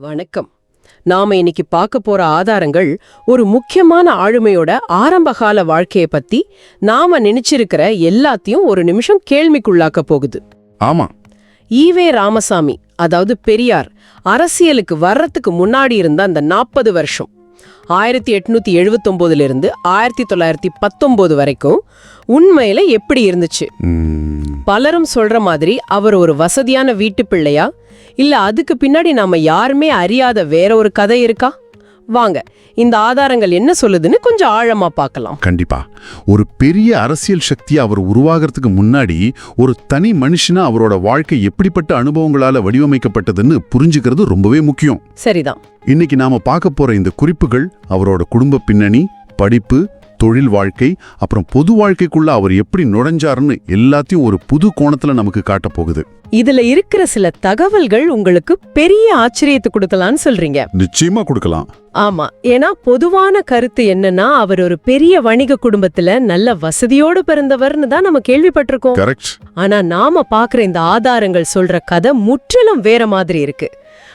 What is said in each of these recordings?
வணக்கம். நாம இன்னைக்கு பார்க்க போற ஆதாரங்கள் ஒரு முக்கியமான ஆளுமையோட ஆரம்பகால வாழ்க்கைய பத்தி நாம நினைச்சிருக்கிற எல்லாத்தையும் ஒரு நிமிஷம் கேள்விக்குள்ளாக்க போகுது. ஆமா. ஈவே ராமசாமி அதாவது பெரியார் அரசியலுக்கு வர்றதுக்கு முன்னாடி இருந்த அந்த நாற்பது வருஷம் ஆயிரத்தி எட்நூத்தி எழுவத்தொம்போதுல இருந்து ஆயிரத்தி தொள்ளாயிரத்தி பத்தொம்போது வரைக்கும் உண்மையில எப்படி இருந்துச்சு? பலரும் சொல்ற மாதிரி அவர் ஒரு வசதியான வீட்டு பிள்ளையா? இல்ல அதுக்கு பின்னாடி நாம யாருமே அறியாத வேற ஒரு கதை இருக்கா? வாங்க இந்த ஆதாரங்கள் என்ன சொல்லுதுன்னு கொஞ்சம் ஆழமா பார்க்கலாம். கண்டிப்பா. ஒரு பெரிய அரசியல் சக்தி அவர் உருவாகிறதுக்கு முன்னாடி ஒரு தனி மனுஷனா அவரோட வாழ்க்கை எப்படிப்பட்ட அனுபவங்களால வடிவமைக்கப்பட்டதுன்னு புரிஞ்சுக்கிறது ரொம்பவே முக்கியம். சரிதான். இன்னைக்கு நாம பார்க்க போற இந்த குறிப்புகள் அவரோட குடும்ப பின்னணி படிப்பு தொழில் வாழ்க்கை அப்புறம் பொது வாழ்க்கைக்குள்ள அவர் எப்படி நுழைஞ்சாருன்னு எல்லாத்தையும் ஒரு புது கோணத்துல நமக்கு காட்டப் போகுது. இதுல இருக்கிற சில தகவல்கள் உங்களுக்கு பெரிய ஆச்சரியத்தை கொடுக்கலான்னு சொல்றீங்க. நிச்சயமா கொடுக்கலாம். ஆமா. ஏன்னா பொதுவான கருத்து என்னன்னா அவர் ஒரு பெரிய வணிக குடும்பத்துல நல்ல வசதியோடு பிறந்தவர்னு தான் நம்ம கேள்விப்பட்டிருக்கோம். ஆனா நாம பாக்குற இந்த ஆதாரங்கள் சொல்ற கதை முற்றிலும் வேற மாதிரி இருக்கு.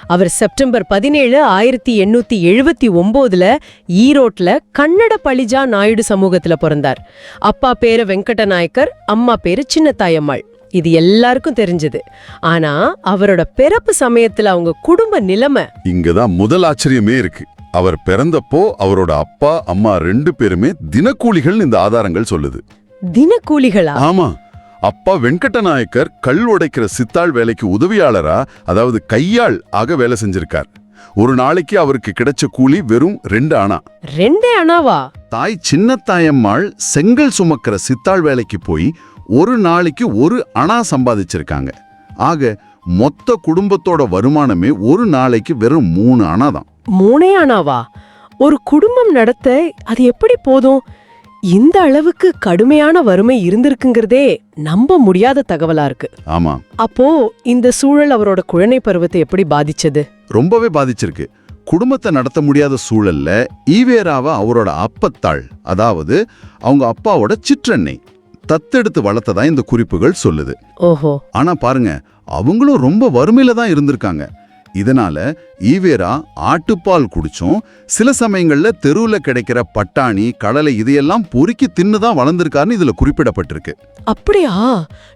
அவர் செப்டம்பர் பதினேழு ஆயிரத்தி எண்ணூத்தி எழுபத்தி ஒன்பதுல ஈரோட்ல கன்னட பளிஜா நாயுடு சமூகத்துல பிறந்தார். அப்பா பேரு வெங்கட நாயக்கர் அம்மா பேரு சின்னத்தாயம்மாள். இது எல்லாருக்கும் தெரிஞ்சது. ஆனா அவரோட பிறப்பு சமயத்துல அவங்க குடும்ப நிலைமை. இங்கதான் முதல் ஆச்சரியமே இருக்கு. அவர் பிறந்தப்போ அவரோட அப்பா அம்மா ரெண்டு பேருமே தினக்கூலிகள்னு இந்த ஆதாரங்கள் சொல்லுது. தினக்கூலிகளா? ஆமா. அப்பா வெங்கட்ட நாயக்கர் கல் உடைக்கிற சித்தாள் வேலைக்கு உதவியாளரா அதாவது கையாள் ஆக வேலை செஞ்சிருக்கார். ஒரு நாளைக்கு அவருக்கு கிடைச்ச கூலி வெறும் ரெண்டு அணா. ரெண்டே அண்ணாவா தாய் சின்னத்தாயம்மாள் செங்கல் சுமக்கிற சித்தாள் வேலைக்கு போய் ஒரு நாளைக்கு ஒரு அணா சம்பாதிச்சிருக்காங்க. ஆக மொத்த குடும்பத்தோட வருமானமே ஒரு நாளைக்கு வெறும் மூணு அணா தான் மூணே அண்ணாவா ஒரு குடும்பம் நடத்த அது எப்படி போதும்? இந்த அளவுக்கு கடுமையான வறுமை இருந்திருக்குங்கிறதே நம்ப முடியாத தகவலா இருக்கு. ஆமா. அப்போ இந்த சூழல் அவரோட குழந்தை பருவத்தை எப்படி பாதிச்சது? ரொம்பவே பாதிச்சிருக்கு. குடும்பத்தை நடத்த முடியாத சூழல்ல ஈவேராவை அவரோட அப்பத்தாள் அதாவது அவங்க அப்பாவோட சிற்றன்னை தத்தெடுத்து வளர்த்ததா இந்த குறிப்புகள் சொல்லுது. ஓஹோ. ஆனா பாருங்க அவங்களும் ரொம்ப வறுமையில தான் இருந்திருக்காங்க. இதனால ஈவேரா ஆட்டுப்பால் குடிச்சும் சில சமயங்கள்ல தெருவுல கிடைக்கிற பட்டாணி கடலை இதையெல்லாம் பொறுக்கி தின்னு தான் வளர்ந்திருக்காருன்னு இதுல குறிப்பிடப்பட்டிருக்கு. அப்படியா?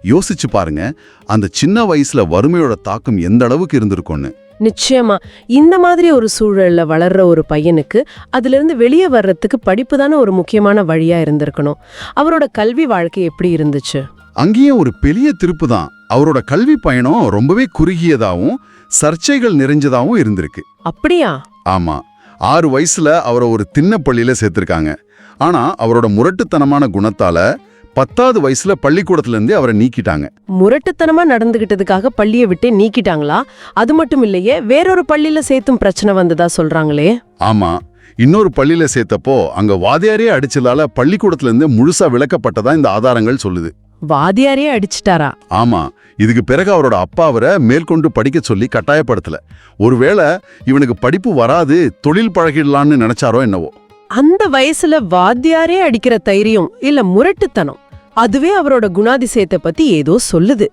யோசிச்சு பாருங்க அந்த சின்ன வயசுல வறுமையோட தாக்கம் எந்த அளவுக்கு இருந்திருக்கும்னு. நிச்சயமா. இந்த மாதிரி ஒரு சூழல்ல வளர்ற ஒரு பையனுக்கு அதுல இருந்து வெளியே வர்றதுக்கு படிப்பு தானே ஒரு முக்கியமான வழியா இருந்திருக்கணும். அவரோட கல்வி வாழ்க்கை எப்படி இருந்துச்சு? அங்கேயும் ஒரு பெரிய திருப்பு தான். அவரோட கல்வி பயணம் ரொம்பவே குறுகியதாவும் சர்ச்சைகள் நிறைஞ்சதாவும் இருந்திருக்கு. அப்படியா? ஆமா. ஆறு வயசுல அவரை ஒரு திண்ண பள்ளியில சேர்த்திருக்காங்க. ஆனா அவரோட முரட்டுத்தனமான குணத்தால பத்தாவது வயசுல பள்ளிக்கூடத்துல இருந்தே அவரை நீக்கிட்டாங்க. முரட்டுத்தனமா நடந்துகிட்டதுக்காக பள்ளியை விட்டே நீக்கிட்டாங்களா? அது மட்டும் இல்லையே வேறொரு பள்ளியில சேர்த்தும் பிரச்சனை வந்ததா சொல்றாங்களே? ஆமா. இன்னொரு பள்ளியில சேர்த்தப்போ அங்க வாதியாரே அடிச்சதால பள்ளிக்கூடத்துல இருந்தே முழுசா விளக்கப்பட்டதா இந்த ஆதாரங்கள் சொல்லுது. வாதியாரே அடிச்சிட்டாரா? ஆமா இதுக்கு பிறகு அவரோட அப்பா அவரை மேற்கொண்டு படிக்க சொல்லி கட்டாயப்படுத்தல. ஒருவேளை இவனுக்கு படிப்பு வராது தொழில் பழகிடலான்னு நினைச்சாரோ என்னவோ. அந்த வயசுல வாத்தியாரே அடிக்கிற தைரியம் இல்ல முரட்டுத்தனம் அதுவே அவரோட குணாதிசயத்தை பத்தி ஏதோ சொல்லுது.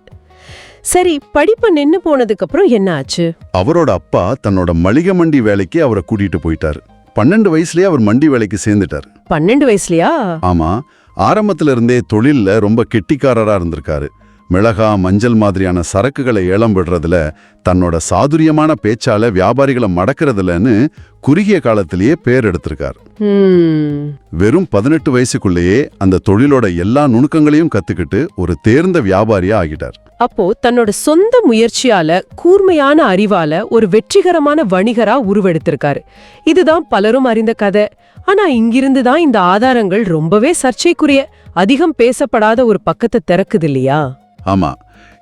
சரி படிப்பு நின்னு போனதுக்கு அப்புறம் என்ன ஆச்சு? அவரோட அப்பா தன்னோட மளிகை மண்டி வேலைக்கு அவரை கூட்டிட்டு போயிட்டாரு. பன்னெண்டு வயசுலயே அவர் மண்டி வேலைக்கு சேர்ந்துட்டார். பன்னெண்டு வயசுலயா? ஆமா ஆரம்பத்துல இருந்தே தொழில்ல ரொம்ப கெட்டிக்காரரா இருந்திருக்காரு. மிளகா மஞ்சள் மாதிரியான சரக்குகளை ஏலம் விடுறதுல தன்னோட சாதுரியமான பேச்சால வியாபாரிகளை மடக்கிறதுலன்னு குறுகிய காலத்திலேயே பேர் எடுத்திருக்கார். வெறும் பதினெட்டு வயசுக்குள்ளேயே அந்த தொழிலோட எல்லா நுணுக்கங்களையும் கத்துக்கிட்டு ஒரு தேர்ந்த வியாபாரியா ஆகிட்டார். அப்போ தன்னோட சொந்த முயற்சியால கூர்மையான அறிவால ஒரு வெற்றிகரமான வணிகரா உருவெடுத்திருக்காரு. இதுதான் பலரும் அறிந்த கதை. ஆனா இங்கிருந்து தான் இந்த ஆதாரங்கள் ரொம்பவே சர்ச்சைக்குரிய அதிகம் பேசப்படாத ஒரு பக்கத்தை திறக்குது இல்லையா? ஆமா.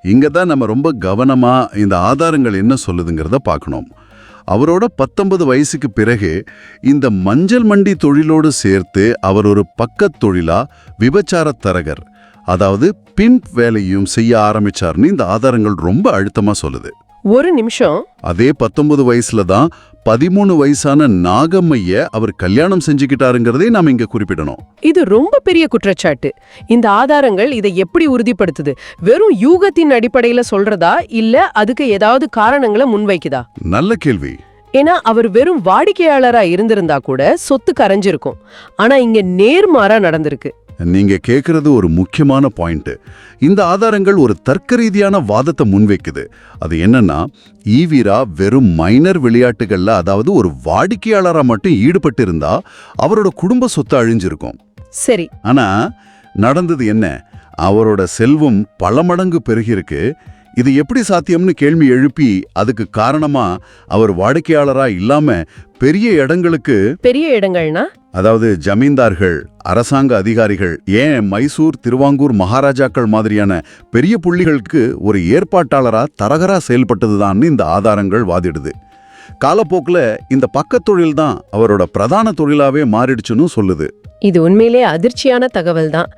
இங்க தான் நம்ம ரொம்ப கவனமா இந்த ஆதாரங்கள் என்ன சொல்லுதுங்கிறத பார்க்கணும் அவரோட பத்தொன்பது வயசுக்கு பிறகு இந்த மஞ்சள் மண்டி தொழிலோடு சேர்த்து அவர் ஒரு பக்கத் தொழிலா விபச்சார தரகர். அதாவது பிம்ப் வேலையும் செய்ய ஆரம்பிச்சாருன்னு இந்த ஆதாரங்கள் ரொம்ப அழுத்தமா சொல்லுது. ஒரு நிமிஷம். அதே பத்தொன்பது வயசுல தான் பதிமூணு வயசான நாகம்மைய அவர் கல்யாணம் செஞ்சுக்கிட்டாருங்கிறதே நாம இங்க குறிப்பிடணும். இது ரொம்ப பெரிய குற்றச்சாட்டு. இந்த ஆதாரங்கள் இதை எப்படி உறுதிப்படுத்துது? வெறும் யூகத்தின் அடிப்படையில சொல்றதா? இல்ல அதுக்கு ஏதாவது காரணங்களை முன்வைக்குதா? நல்ல கேள்வி. ஏன்னா அவர் வெறும் வாடிக்கையாளரா இருந்திருந்தா கூட சொத்து கரைஞ்சிருக்கும். ஆனா இங்க நேர்மாறா நடந்திருக்கு. நீங்க கேக்குறது ஒரு முக்கியமான பாயிண்ட் இந்த ஆதாரங்கள் ஒரு தர்க்க ரீதியான வாதத்தை முன்வைக்குது. அது என்னன்னா ஈவீரா வெறும் மைனர் விளையாட்டுகள்ல அதாவது ஒரு வாடிக்கையாளரா மட்டும் ஈடுபட்டு இருந்தா அவரோட குடும்ப சொத்து அழிஞ்சிருக்கும். சரி. ஆனா நடந்தது என்ன? அவரோட செல்வம் பல மடங்கு பெருகிருக்கு இது எப்படி சாத்தியம்னு கேள்வி எழுப்பி அதுக்கு காரணமா அவர் வாடிக்கையாளரா இல்லாம பெரிய இடங்களுக்கு பெரிய இடங்கள்னா? அதாவது ஜமீன்தார்கள் அரசாங்க அதிகாரிகள் ஏன் மைசூர் திருவாங்கூர் மகாராஜாக்கள் மாதிரியான பெரிய புள்ளிகளுக்கு ஒரு ஏற்பாட்டாளராக தரகரா செயல்பட்டதுதான்னு இந்த ஆதாரங்கள் வாதிடுது. காலப்போக்கில் இந்த பக்கத் தொழில் தான் அவரோட பிரதான தொழிலாவே மாறிடுச்சுன்னு சொல்லுது. இது உண்மையிலே அதிர்ச்சியான தகவல் தான்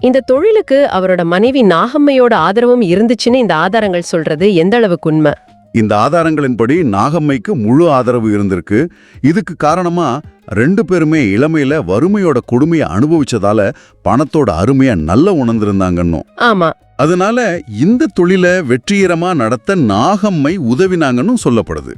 இந்த தொழிலுக்கு அவரோட மனைவி நாகம்மையோட ஆதரவும் இருந்துச்சுன்னு இந்த ஆதாரங்கள் சொல்றது எந்த அளவுக்கு உண்மை? இந்த ஆதாரங்களின்படி நாகம்மைக்கு முழு ஆதரவு இருந்திருக்கு. இதுக்கு காரணமா ரெண்டு பேருமே இளமையில வறுமையோட கொடுமையை அனுபவிச்சதால பணத்தோட அருமையை நல்லா உணர்ந்திருந்தாங்கன்னும் ஆமா. அதனால இந்த தொழிலை வெற்றிகரமா நடத்த நாகம்மை உதவினாங்கன்னு சொல்லப்படுது.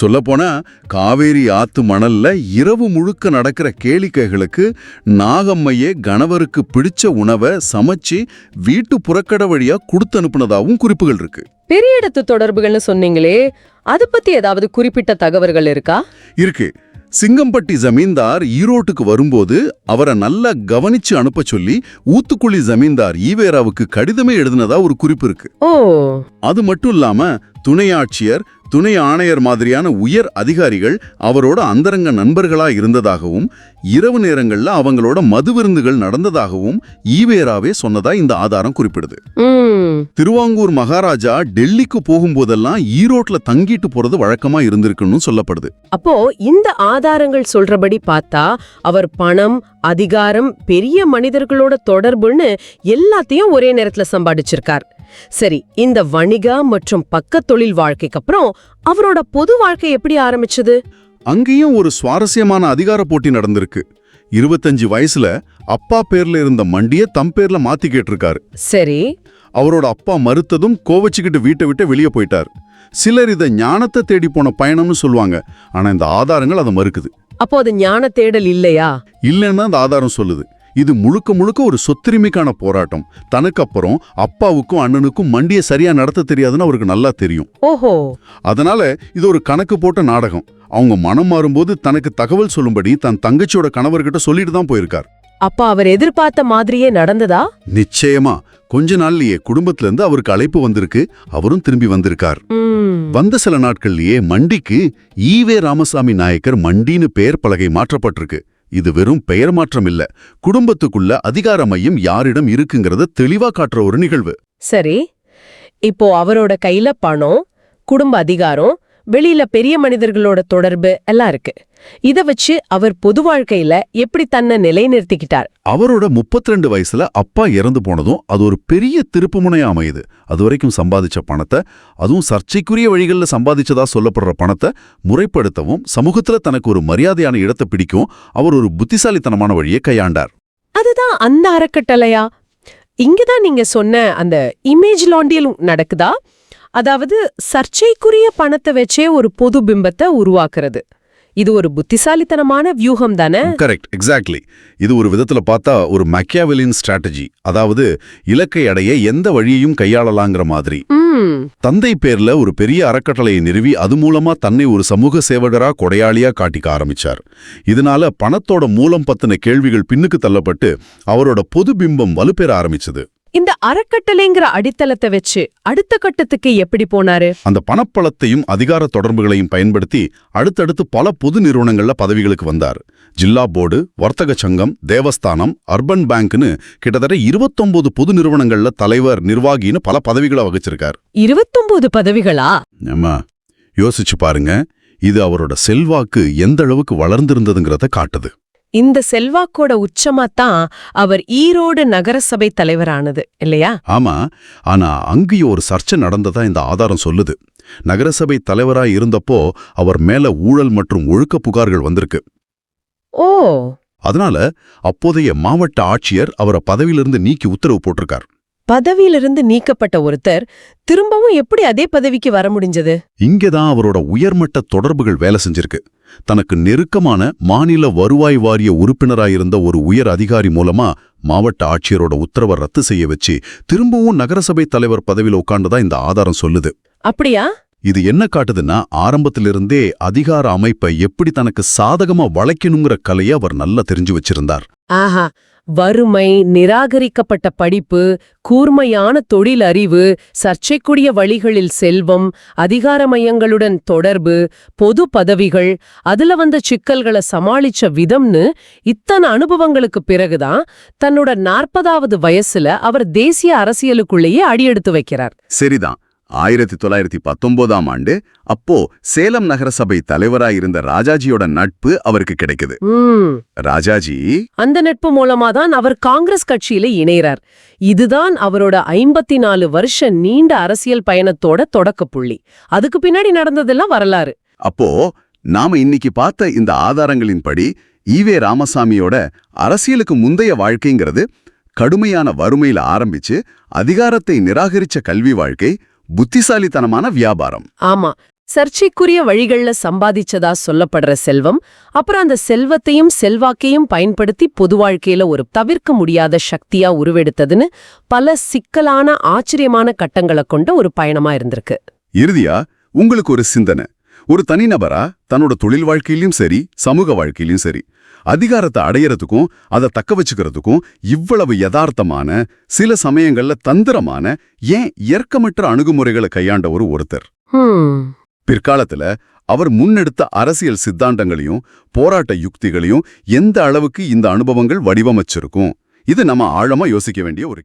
சொல்லப்போனா காவேரி ஆத்து மணல்ல இரவு முழுக்க நடக்கிற கேளிக்கைகளுக்கு நாகம்மையே கணவருக்கு பிடிச்ச உணவை சமைச்சு வீட்டு புறக்கடை வழியா கொடுத்து அனுப்புனதாவும் குறிப்புகள் இருக்கு. பெரிய இடத்து தொடர்புகள்னு சொன்னீங்களே அது பத்தி ஏதாவது குறிப்பிட்ட தகவல்கள் இருக்கா? இருக்கு. சிங்கம்பட்டி ஜமீன்தார் ஈரோட்டுக்கு வரும்போது அவரை நல்லா கவனிச்சு அனுப்ப சொல்லி ஊத்துக்குழி ஜமீன்தார் ஈவேராவுக்கு கடிதமே எழுதினதா ஒரு குறிப்பு இருக்கு. ஓ. அது மட்டும் இல்லாம துணை ஆட்சியர் துணை ஆணையர் மாதிரியான உயர் அதிகாரிகள் அவரோட அந்தரங்க நண்பர்களா இருந்ததாகவும் இரவு நேரங்கள்ல அவங்களோட மது விருந்துகள் நடந்ததாகவும் ஈவேராவே சொன்னதா இந்த ஆதாரம் குறிப்பிடுது. திருவாங்கூர் மகாராஜா டெல்லிக்கு போகும்போதெல்லாம் ஈரோட்ல தங்கிட்டு போறது வழக்கமா இருந்திருக்குன்னு சொல்லப்படுது. அப்போ இந்த ஆதாரங்கள் சொல்றபடி பார்த்தா அவர் பணம் அதிகாரம் பெரிய மனிதர்களோட தொடர்புன்னு எல்லாத்தையும் ஒரே நேரத்துல சம்பாதிச்சிருக்கார். சரி இந்த வணிக மற்றும் பக்க தொழில் வாழ்க்கைக்கு அப்புறம் அவரோட பொது வாழ்க்கை எப்படி ஆரம்பிச்சது? அங்கேயும் ஒரு சுவாரஸ்யமான அதிகார போட்டி நடந்திருக்கு. இருபத்தஞ்சு வயசுல அப்பா பேர்ல இருந்த மண்டிய தம் பேர்ல மாத்தி கேட்டிருக்காரு. சரி. அவரோட அப்பா மறுத்ததும் கோவச்சுக்கிட்டு வீட்டை விட்டு வெளியே போயிட்டார். சிலர் இதை ஞானத்தை தேடி போன பயணம்னு சொல்லுவாங்க. ஆனா இந்த ஆதாரங்கள் அதை மறுக்குது. அப்போ அது ஞான தேடல் இல்லையா? இல்லைன்னா அந்த ஆதாரம் சொல்லுது. இது முழுக்க முழுக்க ஒரு சொத்துரிமைக்கான போராட்டம். தனக்கு அப்புறம் அப்பாவுக்கும் அண்ணனுக்கும் மண்டியை சரியா நடத்த தெரியாதுன்னு அவருக்கு நல்லா தெரியும். ஓஹோ. அதனால இது ஒரு கணக்கு போட்ட நாடகம். அவங்க மனம் மாறும்போது தனக்கு தகவல் சொல்லும்படி தன் தங்கச்சியோட கணவர்கிட்ட சொல்லிட்டு தான் போயிருக்கார். அப்ப அவர் எதிர்பார்த்த மாதிரியே நடந்ததா? நிச்சயமா. கொஞ்ச நாள்லயே குடும்பத்துல இருந்து அவருக்கு அழைப்பு வந்திருக்கு. அவரும் திரும்பி வந்திருக்கார். வந்த சில நாட்கள்லயே மண்டிக்கு ஈவே ராமசாமி நாயக்கர் மண்டின்னு பெயர் பலகை மாற்றப்பட்டிருக்கு. இது வெறும் பெயர் மாற்றம் இல்ல குடும்பத்துக்குள்ள அதிகார மையம் யாரிடம் இருக்குங்கிறத தெளிவா காட்டுற ஒரு நிகழ்வு. சரி. இப்போ அவரோட கையில பணம் குடும்ப அதிகாரம் வெளியில பெரிய மனிதர்களோட தொடர்பு எல்லாம் இருக்கு. இத வச்சு அவர் பொது வாழ்க்கையில எப்படி தன்னை நிலைநிறுத்திக்கிட்டார்? அவரோட 32 வயசுல அப்பா இறந்து போனதும் அது ஒரு பெரிய திருப்புமுனையா அமையுது. அது வரைக்கும் சம்பாதிச்ச பணத்தை அதுவும் சர்ச்சைக்குரிய வழிகளில் சம்பாதிச்சதா சொல்லப்படுற பணத்தை முறைப்படுத்தவும் சமூகத்துல தனக்கு ஒரு மரியாதையான இடத்தை பிடிக்கும் அவர் ஒரு புத்திசாலித்தனமான வழியை கையாண்டார். அதுதான் அந்த அறக்கட்டளையா? இங்கதான் நீங்க சொன்ன அந்த இமேஜ் லாண்டியல் நடக்குதா? அதாவது சர்ச்சைக்குரிய பணத்தை வச்சே ஒரு பொது பிம்பத்தை உருவாக்குறது. இது ஒரு புத்திசாலித்தனமான வியூகம் தானே? கரெக்ட் எக்ஸாக்ட்லி இது ஒரு விதத்துல பார்த்தா ஒரு மக்கியாவெலின் ஸ்ட்ராட்டஜி அதாவது இலக்கை அடைய எந்த வழியையும் கையாளலாங்கிற மாதிரி. தந்தை பேர்ல ஒரு பெரிய அறக்கட்டளையை நிறுவி அது மூலமா தன்னை ஒரு சமூக சேவகரா கொடையாளியா காட்டிக்க ஆரம்பிச்சார். இதனால பணத்தோட மூலம் பத்தின கேள்விகள் பின்னுக்கு தள்ளப்பட்டு அவரோட பொது பிம்பம் வலுப்பெற ஆரம்பிச்சது. இந்த அறக்கட்டளைங்கிற அடித்தளத்தை வச்சு அடுத்த கட்டத்துக்கு எப்படி போனாரு? அந்த பணப்பலத்தையும் அதிகார தொடர்புகளையும் பயன்படுத்தி அடுத்தடுத்து பல பொது நிறுவனங்கள்ல பதவிகளுக்கு வந்தார். ஜில்லா போர்டு வர்த்தக சங்கம் தேவஸ்தானம் அர்பன் பேங்க்னு கிட்டத்தட்ட 29 பொது நிறுவனங்கள்ல தலைவர் நிர்வாகின்னு பல பதவிகளை வகிச்சிருக்கார். இருபத்தொன்பது பதவிகளா? ஆமா. யோசிச்சு பாருங்க இது அவரோட செல்வாக்கு எந்த அளவுக்கு வளர்ந்திருந்ததுங்கிறத காட்டுது. இந்த செல்வாக்கோட உச்சமா தான் அவர் ஈரோடு நகரசபை தலைவரானது இல்லையா? ஆமா. ஆனா அங்கேயும் ஒரு சர்ச்சை நடந்ததா இந்த ஆதாரம் சொல்லுது. நகரசபை தலைவராய் இருந்தப்போ அவர் மேல ஊழல் மற்றும் ஒழுக்க புகார்கள் வந்திருக்கு. ஓ! அதனால அப்போதைய மாவட்ட ஆட்சியர் அவரை பதவியிலிருந்து நீக்கி உத்தரவு போட்டிருக்கார். பதவியிலிருந்து நீக்கப்பட்ட ஒருத்தர் திரும்பவும் எப்படி அதே பதவிக்கு வர முடிஞ்சது? இங்கதான் அவரோட உயர்மட்ட தொடர்புகள் வேலை செஞ்சிருக்கு. தனக்கு நெருக்கமான மாநில வருவாய் வாரிய உறுப்பினராயிருந்த ஒரு உயர் அதிகாரி மூலமா மாவட்ட ஆட்சியரோட உத்தரவை ரத்து செய்ய வச்சு திரும்பவும் நகரசபை தலைவர் பதவியில உட்கார்ந்ததா இந்த ஆதாரம் சொல்லுது. அப்படியா? இது என்ன காட்டுதுன்னா ஆரம்பத்திலிருந்தே அதிகார அமைப்பை எப்படி தனக்கு சாதகமா வளைக்கணுங்கிற கலையை அவர் நல்லா தெரிஞ்சு வச்சிருந்தார். ஆஹா வறுமை நிராகரிக்கப்பட்ட படிப்பு கூர்மையான தொழில் அறிவு சர்ச்சைக்குரிய வழிகளில் செல்வம் அதிகார மையங்களுடன் தொடர்பு பொது பதவிகள் அதுல வந்த சிக்கல்களை சமாளிச்ச விதம்னு இத்தனை அனுபவங்களுக்கு பிறகுதான் தன்னோட நாற்பதாவது வயசுல அவர் தேசிய அரசியலுக்குள்ளேயே அடியெடுத்து வைக்கிறார். சரிதான். ஆயிரத்தி தொள்ளாயிரத்தி பத்தொன்பதாம் ஆண்டு அப்போ சேலம் நகரசபை தலைவராயிருந்த ராஜாஜியோட நட்பு அவருக்கு கிடைக்குது. ராஜாஜி. அந்த நட்பு மூலமா தான் அவர் காங்கிரஸ் கட்சியில இணைகிறார் இதுதான் அவரோட ஐம்பத்தி நாலு வருஷ நீண்ட அரசியல் பயணத்தோட தொடக்க புள்ளி. அதுக்கு பின்னாடி நடந்ததெல்லாம் வரலாறு. அப்போ நாம இன்னைக்கு பார்த்த இந்த ஆதாரங்களின்படி ஈவே ராமசாமியோட அரசியலுக்கு முந்தைய வாழ்க்கைங்கிறது கடுமையான வறுமையில ஆரம்பிச்சு அதிகாரத்தை நிராகரிச்ச கல்வி வாழ்க்கை புத்திசாலித்தனமான வியாபாரம். ஆமா சர்ச்சைக்குரிய வழிகள்ல சம்பாதிச்சதா சொல்லப்படுற செல்வம் அப்புறம் அந்த செல்வத்தையும் செல்வாக்கையும் பயன்படுத்தி பொது வாழ்க்கையில ஒரு தவிர்க்க முடியாத சக்தியா உருவெடுத்ததுன்னு பல சிக்கலான ஆச்சரியமான கட்டங்களை கொண்ட ஒரு பயணமா இருந்திருக்கு. இறுதியா உங்களுக்கு ஒரு சிந்தனை. ஒரு தனிநபரா தன்னோட தொழில் வாழ்க்கையிலும் சரி சமூக வாழ்க்கையிலும் சரி அதிகாரத்தை அடையறதுக்கும் அதை தக்க வச்சுக்கிறதுக்கும் இவ்வளவு யதார்த்தமான சில சமயங்கள்ல தந்திரமான ஏன் இயற்கமற்ற அணுகுமுறைகளை கையாண்ட ஒரு ஒருத்தர். பிற்காலத்துல அவர் முன்னெடுத்த அரசியல் சித்தாந்தங்களையும் போராட்ட யுக்திகளையும் எந்த அளவுக்கு இந்த அனுபவங்கள் வடிவமைச்சிருக்கும் இது நம்ம ஆழமா யோசிக்க வேண்டிய ஒரு